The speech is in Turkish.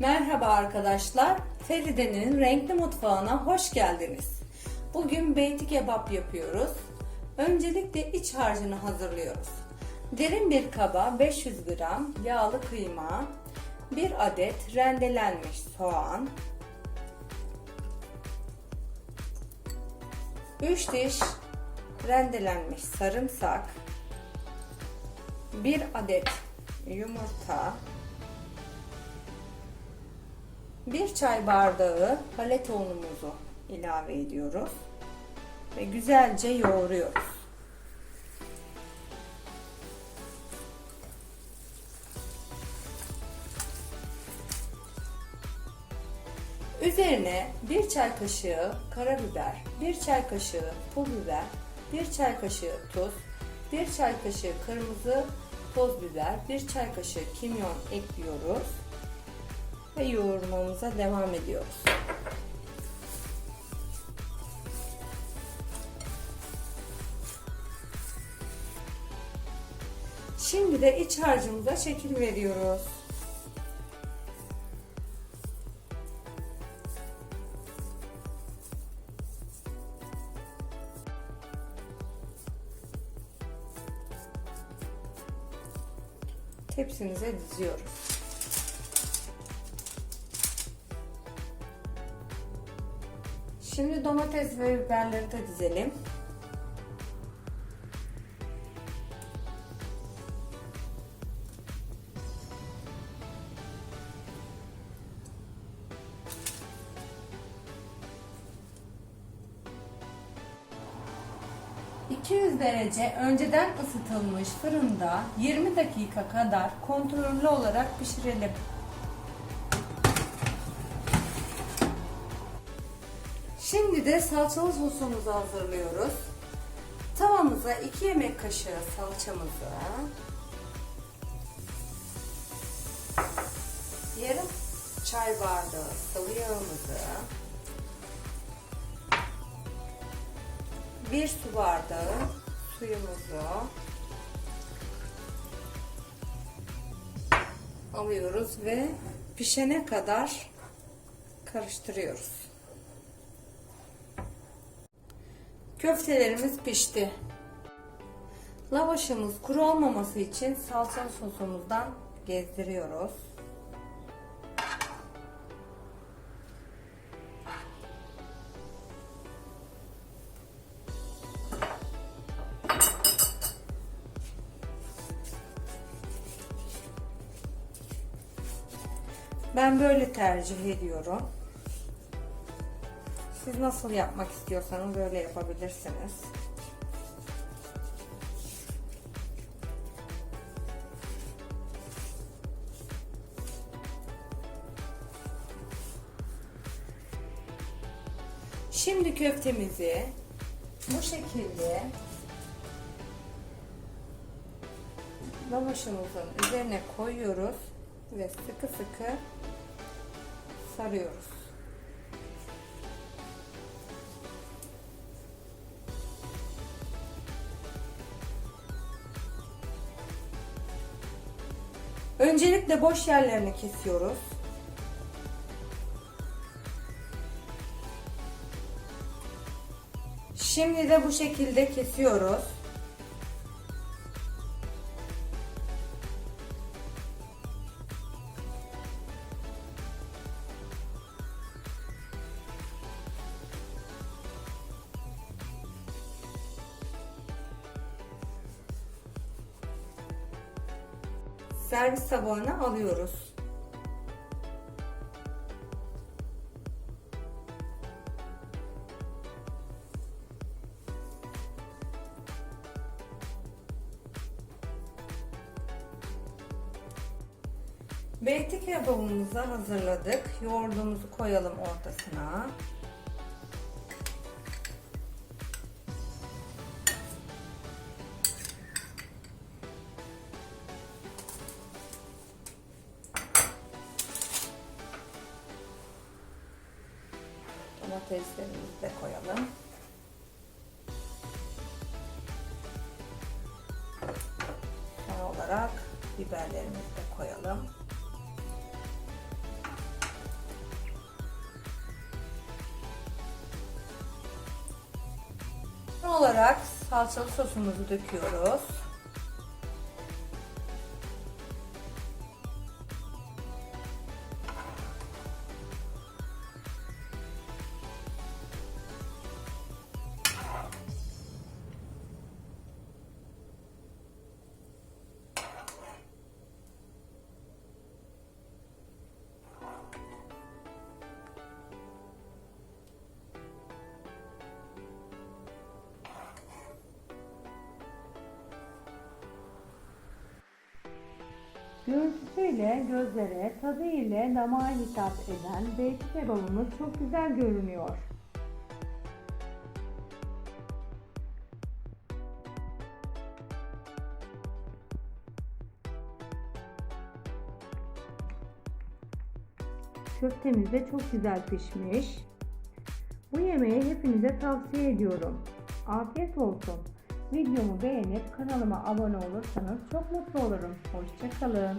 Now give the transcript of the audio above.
Merhaba arkadaşlar. Feride'nin renkli mutfağına hoş geldiniz. Bugün beyti kebap yapıyoruz. Öncelikle iç harcını hazırlıyoruz. Derin bir kaba 500 gram yağlı kıyma, 1 adet rendelenmiş soğan, 3 diş rendelenmiş sarımsak, 1 adet yumurta, 1 çay bardağı haleta unumuzu ilave ediyoruz ve güzelce yoğuruyoruz. Üzerine 1 çay kaşığı karabiber, 1 çay kaşığı pul biber, 1 çay kaşığı tuz, 1 çay kaşığı kırmızı toz biber, 1 çay kaşığı kimyon ekliyoruz ve yoğurmamıza devam ediyoruz. Şimdi de iç harcımıza şekil veriyoruz. Tepsimize diziyoruz. Şimdi domates ve biberleri de dizelim. ...200 derece önceden ısıtılmış fırında 20 dakika kadar kontrollü olarak pişirelim. Şimdi de salçalı sosumuzu hazırlıyoruz. Tavamıza 2 yemek kaşığı salçamızı, yarım çay bardağı sıvı yağımızı, bir su bardağı suyumuzu alıyoruz ve pişene kadar karıştırıyoruz. Köftelerimiz pişti. Lavaşımız kuru olmaması için salçalı sosumuzdan gezdiriyoruz. Ben böyle tercih ediyorum. Siz nasıl yapmak istiyorsanız böyle yapabilirsiniz. Şimdi köftemizi bu şekilde lavaşımızın üzerine koyuyoruz ve sıkı sıkı sarıyoruz. Öncelikle boş yerlerini kesiyoruz. Şimdi de bu şekilde kesiyoruz. Servis tabağına alıyoruz. Beyti kebabımızı hazırladık. Yoğurdumuzu koyalım ortasına. domateslerimizi de koyalım. Son olarak biberlerimizi de koyalım. Son olarak salçalı sosumuzu döküyoruz. Görüntüsüyle gözlere, tadı ile damağa hitap eden beyti kebabımız çok güzel görünüyor. Köftemiz de çok güzel pişmiş. Bu yemeği hepinize tavsiye ediyorum. Afiyet olsun. Videomu beğenip kanalıma abone olursanız çok mutlu olurum. Hoşçakalın.